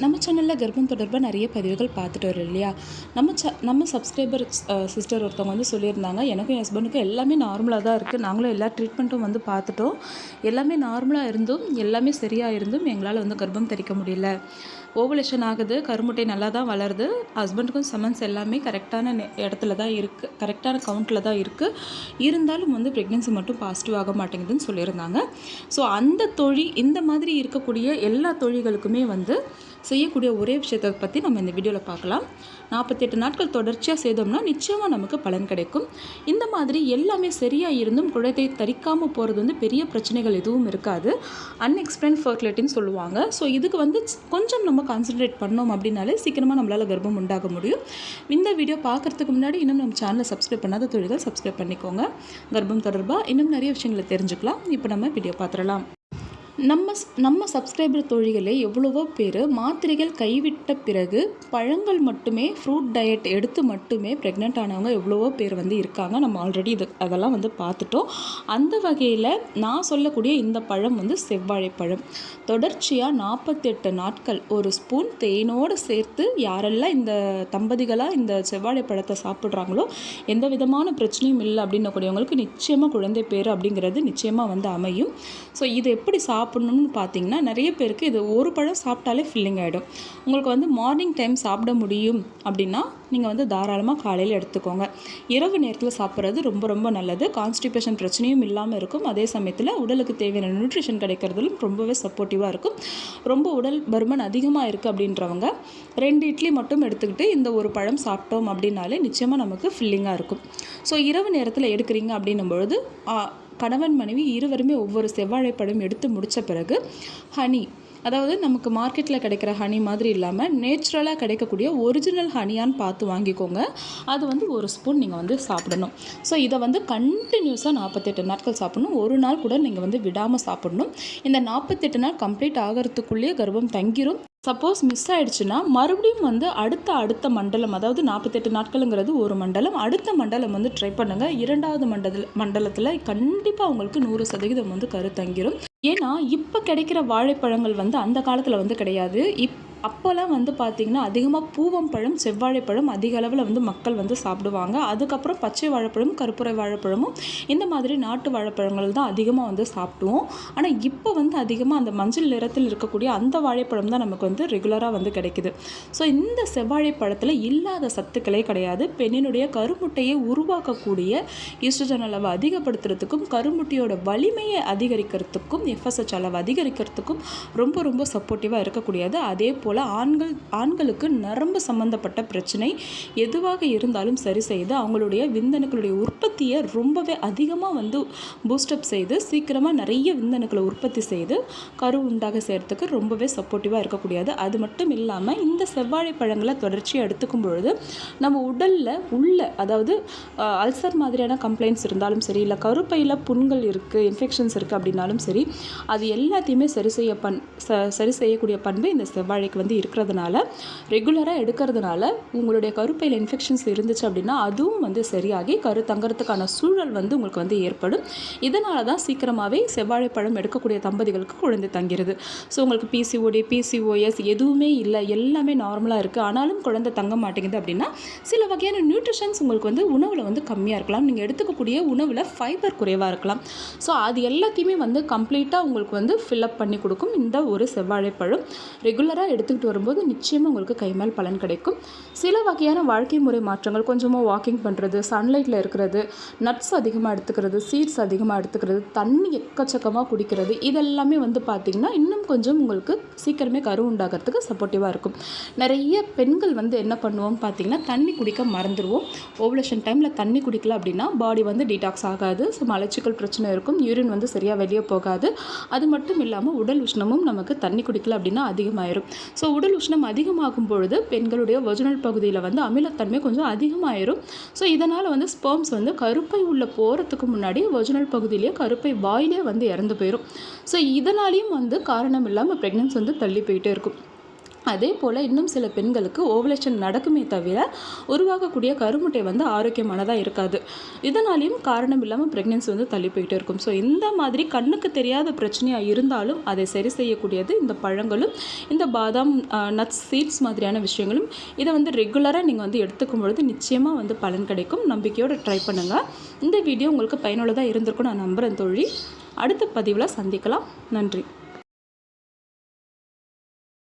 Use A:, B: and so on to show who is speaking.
A: நம்ம சேனலில் கர்ப்பம் தொடர்பாக நிறைய பதிவுகள் பார்த்துட்டு வரோம் இல்லையா? நம்ம ச நம்ம சப்ஸ்கிரைபர் சிஸ்டர் ஒருத்தவங்க வந்து சொல்லியிருந்தாங்க எனக்கும் என் ஹஸ்பண்டுக்கும் எல்லாமே நார்மலாக தான் இருக்குது நாங்களும் எல்லா ட்ரீட்மெண்ட்டும் வந்து பார்த்துட்டோம். எல்லாமே நார்மலாக இருந்தும் எல்லாமே சரியாக இருந்தும் எங்களால் வந்து கர்ப்பம் தரிக்க முடியல. ஓவலேஷன் ஆகுது கருமுட்டை நல்லா தான் வளருது. ஹஸ்பண்டுக்கும் சமன்ஸ் எல்லாமே கரெக்டான நெ- இடத்துல தான் இருக்குது கரெக்டான கவுண்ட்டில் தான் இருக்குது இருந்தாலும் வந்து ப்ரெக்னென்சி மட்டும் பாசிட்டிவ் ஆக மாட்டேங்குதுன்னு சொல்லியிருந்தாங்க. ஸோ அந்த தொழில் இந்த மாதிரி இருக்கக்கூடிய எல்லா தொழில்களுக்குமே வந்து செய்யக்கூடிய ஒரே விஷயத்தை பற்றி நம்ம இந்த வீடியோவில் பார்க்கலாம். நாற்பத்தெட்டு நாட்கள் தொடர்ச்சியாக செய்தோம்னா நிச்சயமாக நமக்கு பலன் கிடைக்கும். இந்த மாதிரி எல்லாமே சரியாக இருந்தும் குழந்தை தரிக்காமல் போகிறது வந்து பெரிய பிரச்சனைகள் எதுவும் இருக்காது. அன்எக்ஸ்பிளைன் ஃபர்டிலிட்டின்னு சொல்லுவாங்க. ஸோ இதுக்கு வந்து கொஞ்சம் நம்ம கான்சென்ட்ரேட் பண்ணோம் அப்படின்னாலே சீக்கிரமாக நம்மளால் கர்ப்பம் உண்டாக முடியும். இந்த வீடியோ பார்க்குறதுக்கு முன்னாடி இன்னும் நம்ம சேனலை சப்ஸ்கிரைப் பண்ணாத தொழில்கள் சப்ஸ்கிரைப் பண்ணிக்கோங்க. கர்ப்பம் தொடர்பாக இன்னும் நிறைய விஷயங்களை தெரிஞ்சுக்கலாம். இப்போ நம்ம வீடியோ பார்த்துடலாம். நம்ம நம்ம சப்ஸ்கிரைபர் தோழிகளே எவ்வளவோ பேர் மாத்திரைகள் கைவிட்ட பிறகு பழங்கள் மட்டுமே ஃப்ரூட் டயட் எடுத்து மட்டுமே ப்ரெக்னென்ட் ஆனவங்க எவ்வளவோ பேர் வந்து இருக்காங்க. நம்ம ஆல்ரெடி இது அதெல்லாம் வந்து பார்த்துட்டோம். அந்த வகையில் நான் சொல்லக்கூடிய இந்த பழம் வந்து செவ்வாழைப்பழம் தொடர்ச்சியாக நாற்பத்தெட்டு நாட்கள் ஒரு ஸ்பூன் தேனோடு சேர்த்து யாரெல்லாம் இந்த தம்பதிகளாக இந்த செவ்வாழைப்பழத்தை சாப்பிட்றாங்களோ எந்த விதமான பிரச்சனையும் இல்லை அப்படின்னக்கூடியவங்களுக்கு நிச்சயமாக குழந்தை பேர் அப்படிங்கிறது நிச்சயமாக வந்து அமையும். ஸோ இது எப்படி சாப்பிட்ணுன்னு பார்த்தீங்கன்னா நிறைய பேருக்கு இது ஒரு பழம் சாப்பிட்டாலே ஃபில்லிங் ஆகிடும் உங்களுக்கு வந்து மார்னிங் டைம் சாப்பிட முடியும் அப்படின்னா நீங்கள் வந்து தாராளமாக காலையில் எடுத்துக்கோங்க. இரவு நேரத்தில் சாப்பிட்றது ரொம்ப ரொம்ப நல்லது. கான்ஸ்டிபேஷன் பிரச்சனையும் இல்லாமல் இருக்கும். அதே சமயத்தில் உடலுக்கு தேவையான நியூட்ரிஷன் கிடைக்கிறதுலும் ரொம்பவே சப்போர்ட்டிவாக இருக்கும். ரொம்ப உடல் பருமன் அதிகமாக இருக்குது அப்படின்றவங்க ரெண்டு இட்லி மட்டும் எடுத்துக்கிட்டு இந்த ஒரு பழம் சாப்பிட்டோம் அப்படின்னாலே நிச்சயமாக நமக்கு ஃபில்லிங்காக இருக்கும். ஸோ இரவு நேரத்தில் எடுக்கிறீங்க அப்படின்னும் பொழுது கணவன் மனைவி இருவருமே ஒவ்வொரு செவ்வாழைப்பழம் எடுத்து முடித்த பிறகு ஹனி அதாவது நமக்கு மார்க்கெட்டில் கிடைக்கிற ஹனி மாதிரி இல்லாமல் நேச்சுரலாக கிடைக்கக்கூடிய ஒரிஜினல் ஹனியான்னு பார்த்து வாங்கிக்கோங்க. அது வந்து ஒரு ஸ்பூன் நீங்கள் வந்து சாப்பிடணும். ஸோ இதை வந்து கண்டினியூஸாக நாற்பத்தெட்டு நாட்கள் சாப்பிடணும். ஒரு நாள் கூட நீங்கள் வந்து விடாமல் சாப்பிடணும். இந்த நாற்பத்தெட்டு நாள் கம்ப்ளீட் ஆகிறதுக்குள்ளேயே கர்ப்பம் தங்கிரும். சப்போஸ் மிஸ் ஆகிடுச்சுன்னா மறுபடியும் வந்து அடுத்த அடுத்த மண்டலம் அதாவது நாற்பத்தெட்டு நாட்களுங்கிறது ஒரு மண்டலம் அடுத்த மண்டலம் வந்து ட்ரை பண்ணுங்கள் இரண்டாவது மண்டல மண்டலத்தில் கண்டிப்பாக உங்களுக்கு நூறு சதவீதம் வந்து கரு தங்கிரும் ஏன்னா இப்போ கிடைக்கிற வாழைப்பழங்கள் வந்து அந்த காலத்தில் வந்து கிடையாது. இப் அப்போல்லாம் வந்து பார்த்திங்கன்னா அதிகமாக பூவம்பழம் செவ்வாழைப்பழம் அதிக அளவில் வந்து மக்கள் வந்து சாப்பிடுவாங்க. அதுக்கப்புறம் பச்சை வாழைப்பழம் கருப்புரை வாழைப்பழமும் இந்த மாதிரி நாட்டு வாழைப்பழங்கள் தான் அதிகமாக வந்து சாப்பிடுவோம். ஆனால் இப்போ வந்து அதிகமாக அந்த மஞ்சள் நிறத்தில் இருக்கக்கூடிய அந்த வாழைப்பழம் தான் நமக்கு வந்து ரெகுலராக வந்து கிடைக்குது. ஸோ இந்த செவ்வாழைப்பழத்தில் இல்லாத சத்துக்களே கிடையாது. பெண்ணினுடைய கருமுட்டையை உருவாக்கக்கூடிய ஈஸ்ட்ரஜன் அளவை அதிகப்படுத்துறதுக்கும் கருமுட்டையோட வலிமையை அதிகரிக்கிறதுக்கும் எஃப்எஸ்ஹெச் அளவு அதிகரிக்கிறதுக்கும் ரொம்ப ரொம்ப சப்போர்ட்டிவாக இருக்கக்கூடியது. அதே போல் ஆண்கள் ஆண்களுக்கு நரம்பு சம்பந்தப்பட்ட பிரச்சனை எதுவாக இருந்தாலும் சரி செய்து அவங்களுடைய விந்தணுக்களுடைய உற்பத்தியை ரொம்பவே அதிகமாக வந்து பூஸ்டப் செய்து சீக்கிரமாக நிறைய விந்தணுக்களை உற்பத்தி செய்து கரு உண்டாக செய்கிறதுக்கு ரொம்பவே சப்போர்ட்டிவாக இருக்கக்கூடியது. அது மட்டும் இல்லாமல் இந்த செவ்வாழை பழங்களை தொடர்ச்சியாக எடுத்துக்கும் பொழுது நம்ம உடலில் உள்ள அதாவது அல்சர் மாதிரியான கம்ப்ளைண்ட்ஸ் இருந்தாலும் சரி இல்லை கருப்பையில் புண்கள் இருக்குது இன்ஃபெக்ஷன்ஸ் இருக்குது அப்படின்னாலும் சரி அது எல்லாத்தையுமே சரி செய்ய பண் ச சரி செய்யக்கூடிய பண்பு இந்த செவ்வாழைக்கு வந்து இருக்கிறதுனால ரெகுலராக எடுக்கிறதுனால உங்களுடைய கருப்பையில் இன்ஃபெக்ஷன்ஸ் இருந்துச்சு அப்படின்னா அதுவும் வந்து சரியாகி கரு தங்கறதுக்கான சூழல் வந்து உங்களுக்கு வந்து ஏற்படும். இதனால தான் சீக்கிரமாகவே செவ்வாழைப்பழம் எடுக்கக்கூடிய தம்பதிகளுக்கு குழந்தை தங்கிறது. ஸோ உங்களுக்கு பிசிஓடி பிசிஓஎஸ் எதுவுமே இல்லை. எல்லாமே நார்மலாக இருக்குது ஆனாலும் குழந்தை தங்க மாட்டேங்குது அப்படின்னா சில வகையான நியூட்ரிஷன்ஸ் உங்களுக்கு வந்து உணவில் வந்து கம்மியாக இருக்கலாம். நீங்கள் எடுத்துக்கக்கூடிய உணவில் ஃபைபர் குறைவாக இருக்கலாம். ஸோ அது எல்லாத்தையுமே வந்து கம்ப்ளீட்டாக உங்களுக்கு வந்து ஃபில்அப் பண்ணி கொடுக்கும் இந்த ஒரு செவ்வாழைப்பழம். ரெகுலராக எடுத்து எடுத்துக்கிட்டு வரும்போது நிச்சயமாக உங்களுக்கு கைமேல் பலன் கிடைக்கும். சில வகையான வாழ்க்கை முறை மாற்றங்கள் கொஞ்சமாக வாக்கிங் பண்ணுறது சன்லைட்டில் இருக்கிறது நட்ஸ் அதிகமாக எடுத்துக்கிறது சீட்ஸ் அதிகமாக எடுத்துக்கிறது தண்ணி எக்கச்சக்கமாக குடிக்கிறது இதெல்லாமே வந்து பார்த்திங்கன்னா இன்னும் கொஞ்சம் உங்களுக்கு சீக்கிரமே கரு உண்டாகிறதுக்கு சப்போர்ட்டிவாக இருக்கும். நிறைய பெண்கள் வந்து என்ன பண்ணுவோம் பார்த்திங்கன்னா தண்ணி குடிக்க மறந்துடுவோம் ஓவலேஷன் டைமில் தண்ணி குடிக்கல அப்படின்னா பாடி வந்து டீடாக்ஸ் ஆகாது ஸோ மலச்சிக்கல் பிரச்சனை இருக்கும் யூரின் வந்து சரியாக வெளியே போகாது. அது மட்டும் இல்லாமல் உடல் உஷ்ணமும் நமக்கு தண்ணி குடிக்கல அப்படின்னா அதிகமாயிரும். ஸோ உடல் உஷ்ணம் அதிகமாகும் பொழுது பெண்களுடைய ஒரிஜினல் பகுதியில் வந்து அமிலத்தன்மை கொஞ்சம் அதிகமாயிரும். ஸோ இதனால் வந்து ஸ்பெர்ம்ஸ் வந்து கருப்பை உள்ள போகிறதுக்கு முன்னாடி ஒரிஜினல் பகுதியிலேயே கருப்பை வாயிலே வந்து இறந்து போயிடும் ஸோ இதனாலேயும் வந்து காரணம் இல்லாமல் ப்ரெக்னன்ஸ் வந்து தள்ளி போயிட்டே இருக்கும். அதே போல் இன்னும் சில பெண்களுக்கு ஓவலேஷன் நடக்குமே தவிர உருவாகக்கூடிய கருமுட்டை வந்து ஆரோக்கியமானதாக இருக்காது. இதனாலையும் காரணம் இல்லாமல் ப்ரெக்னென்சி வந்து தள்ளி போயிட்டு இருக்கும். ஸோ இந்த மாதிரி கண்ணுக்கு தெரியாத பிரச்சனையாக இருந்தாலும் அதை சரி செய்யக்கூடியது இந்த பழங்களும் இந்த பாதாம் நட்ஸ் சீட்ஸ் மாதிரியான விஷயங்களும். இதை வந்து ரெகுலராக நீங்கள் வந்து எடுத்துக்கும் பொழுது நிச்சயமாக வந்து பலன் கிடைக்கும். நம்பிக்கையோடு ட்ரை பண்ணுங்கள் இந்த வீடியோ உங்களுக்கு பயனுள்ளதாக இருந்திருக்கும் நான் நம்புகிறேன் தோழி. அடுத்த பதிவில் சந்திக்கலாம். நன்றி.